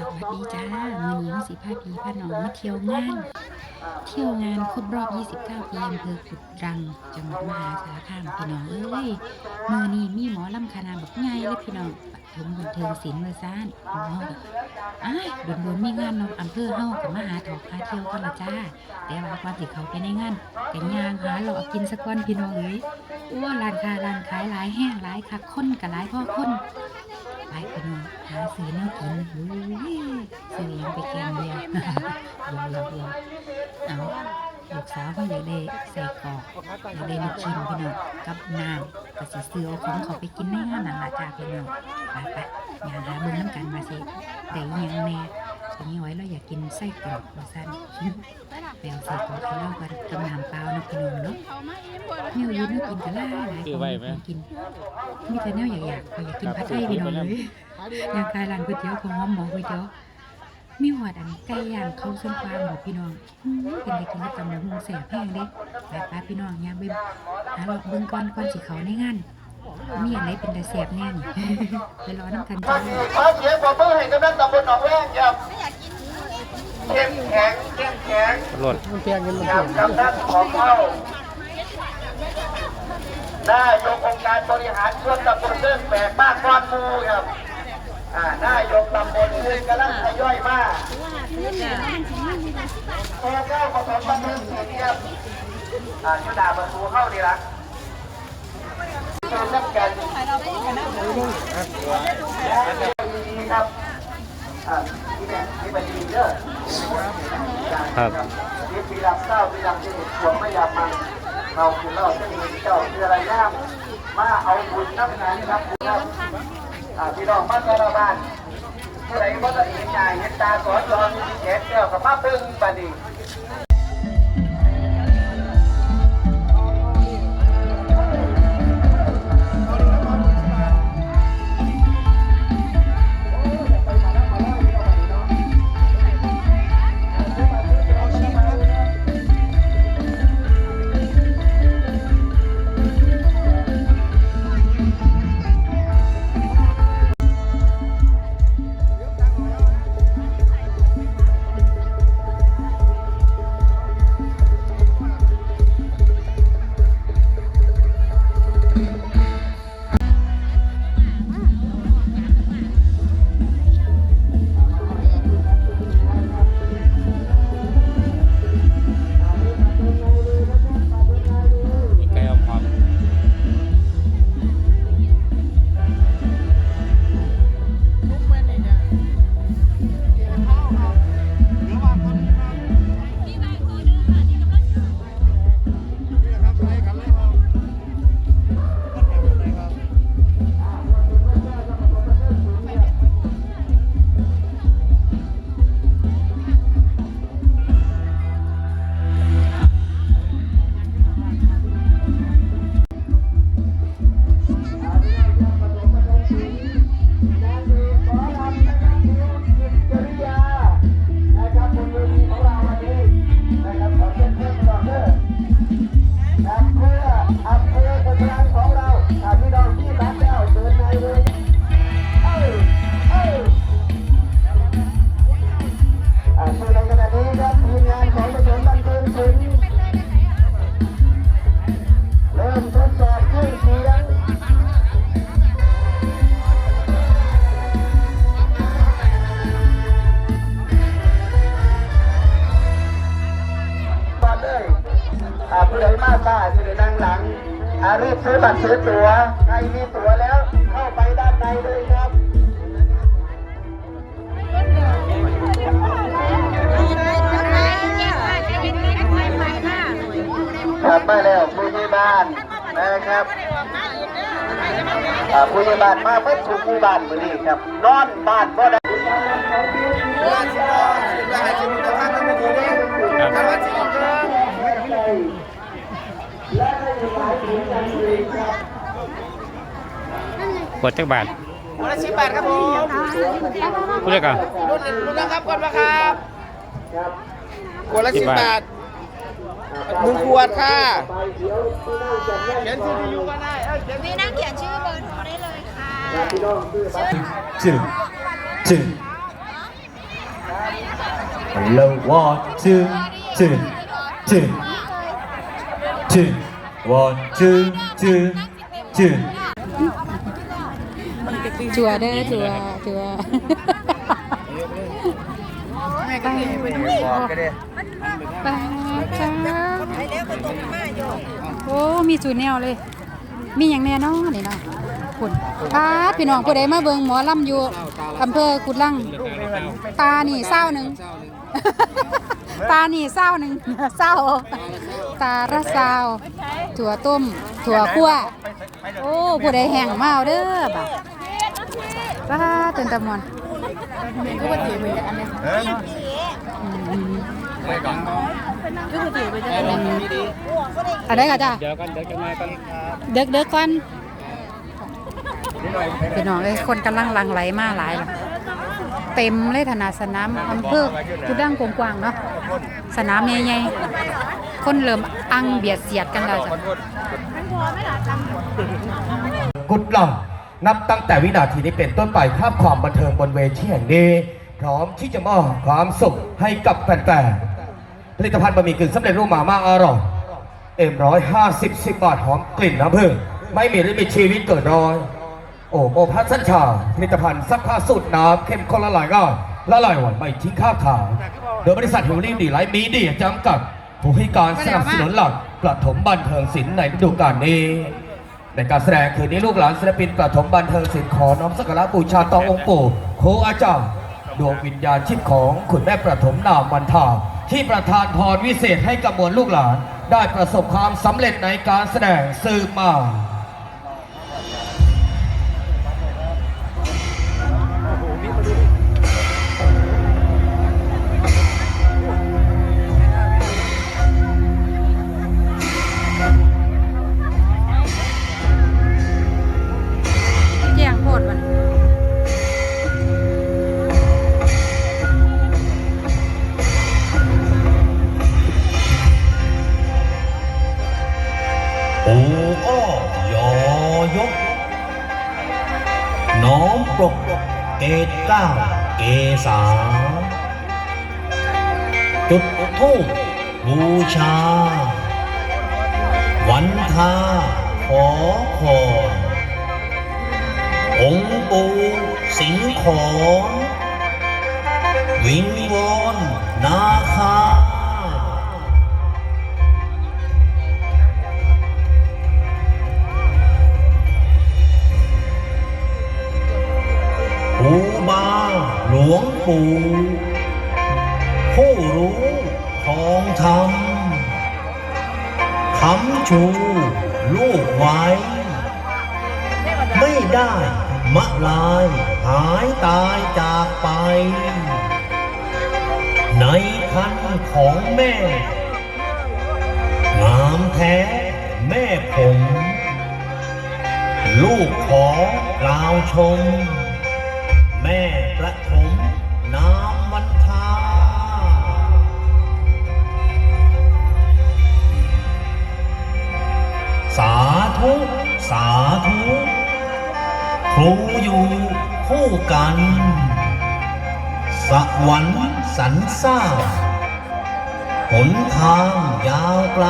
สวัสดีจ้ามื้อนี้มาสิพาพี่พาน้องมาเที่ยวงาน เที่ยวงานครบรอบ 29 ปีอำเภอกุดรัง จังหวัดมหาสารคามพี่น้องเอ้ยมือนี้มีหมอลำคณะบักใหญ่เลยพี่น้องปฐมบันเทิงศิลป์ว่าซ่านหมออ้ายโดนๆมีงานเนาะอำเภอเฮาก็มหาถอกพาเที่ยวกันละจ้า แต่ว่าก่อนสิเขาไปในงานก็ย่างหาเราเอากินสักก้อนพี่น้องเอ้ยอ้วร้านค้าร้านขายหลายแห้งหลายคักคนก็หลายพ่อคน ไปพี่น้องหาซื้อแนวกินอุ้ยซื้อยังไปแกงเดียวเดี๋ยวเดี๋ยวเดี๋ยวเอาลูกสาวเขาอยากได้ใส่กรอกอยากได้ลูกชิ้นพี่น้องกับน้ำก็สิซื้อเอาของเขาไปกินในงานนั่นล่ะจ้าพี่น้องไปไปอย่าหาเบิ่งน้ำกันมาสิได้ยังแน่ อนนี้ไว้เราอยากกินไส้กรอกว่าซั่นแปลวใส่กรอกให้เรากันกับน้ำเปล่านะพี่น้องเนาะแนวอยืนกินก็หลาหลายซื้อไว้ไหมของกินมีแต่แนวอยากๆก็อยากกินผัดไทยพี่น้องเลยอย่างกายร้านก๋วยเตี๋ยวของหอมหมอก๋วยเตี๋ยวมีหอดอันไก่ย่างเข้าเส้นฟางบอกพี่น้องเป็นได้กินกับตำบักหุ่งแสบแห้งเด้ไปป้าพี่น้องย่างไปหาเลาะเบิ่งก่อนก่อนสิเขาในงาน มีอันไหนเป็นตาแสบแน่นี่ไปรอน้ำกันขจ้าอเสียงปรบมือให้กำนันตำบลหนองแวงครับเข้มแข็งเข้มแข็งรถครับกำนันของเราได้ยกองค์การบริหารส่วนตำบลเรื่องแบกบ้านก้อนมูครับอ่าได้ยกตำบลซึ่งกำลังทยอยมาพอเก้าผสมบันเทิงศิลป์ครับอ่าชุดาประตูเข้าดีละการรับกัน ครับอ่าที่แม่ที่บันดีเด้อครับนี่ปีรับเศร้าปีรับที่หวงไม่ยามันเราคือเราจะมีเจ้าคืออะไรย่ามมาเอาบุญน้ำงานครับบุญครับพี่น้องมาแต่ละบ้านผู้ใดก็จะเห็นใหญ่เห็นตาสอนรองเห็นเจ้ากับมาตึงบันดี ซื้อบัตรซื้อตั๋วใครมีตั๋วแล้วเข้าไปด้านในเลยครับ ครับมาแล้วผู้ใหญ่บ้านนะครับอ่าผู้ใหญ่บ้านมาเพิ่มถูกผู้บ้านมือนี้ครับ นอนบ้านก็ได้กด จักบาทคนละสิบบาทครับผมผู้เรียกอะรุ่นรุ่นนะครับก่อนมาครับคนละสิบบาทหนึ่งขวดค่ะเขียนซีดียูก็ได้เอ้ยเขียนมีนั่งเขียนชื่อเบอร์โทรได้เลยค่ะ two, two. Hello, one, two, two, two, two, one, two, two, two. จัวเด้อจัวจัวบอกกันเลยปาจ้าโอ้ มีจูแนวเลย มีอย่างแน่นอนนี่เนาะคุณพาดพี่น้องผู้ใดมาเบิ่งหมอลำอยู่อำเภอกุดลังตานี่เศร้าหนึ่งตานี่เศร้าหนึ่งเศร้าตาระซาว ถั่วต้ม ถั่วคั่ว โอ้ผู้ใดแห้งมาเอ้อบ่ะป้าตื่นตะมวนอืมอะไรกันจ้ะเดี๋ยวกันเดี๋ยวจะมากันเด็กเด็กก่อนพี่น้องเอ้ยคนกำลังลังไหลมาหลายล่ะเต็มเลยธนาสนามอำเภอกุดังกว้างๆเนาะ สนามใหญ่ๆคนเริ่มอังเบียดเสียดกันแล้วจ้ะกุดลังนับตั้งแต่วินาทีนี้เป็นต้นไปภาพความบันเทิงบนเวทีแห่งนี้ พร้อมที่จะมอบความสุขให้กับแฟนๆ ผลิตภัณฑ์บะหมี่กึ่งสำเร็จรูปหมาม่าอร่อยเอ็มร้อยห้าสิบสิบบาทหอมกลิ่นน้ำผึ้งไม่มีลิมิตชีวิตเกิดน้อย โอโมพัสสัญชา ผลิตภัณฑ์ซักผ้าสูตรน้ำเข้มข้นละลายง่ายละลายไวไม่ทิ้งข้าวขาว โดยบริษัทฮิวลิ่งดีไลท์มีเดียจำกัด ผู้ให้การสนับสนุนหลักประถมบันเทิงศิลป์ในฤดูกาลนี้ในการแสดงคืนนี้ลูกหลานศิลปินประถมบันเทิงศิลป์ขอน้อมสักการะบูชาต่อองค์ปู่ครูอาจารย์ดวงวิญญาณชิพของคุณแม่ประถมนามวันทาที่ประทานพรวิเศษให้กับมวลลูกหลาน ได้ประสบความสำเร็จในการแสดงสืบมา น้อมปลกเกตเก้าเกษาจุดทูปบูชา วันทาขอพรองค์ปูสิงขอนวิงวอนนาคา วงปู่ผู้รู้ของธรรมคำชูลูกไว้ ไม่ได้มะลายหายตายจากไป ในคันของแม่ งามแท้แม่ผม ลูกขอกล่าวชม แม่ ธุสาธุครูอยู่คู่กัน สวรรค์สรรสร้างหนทางยาวไกล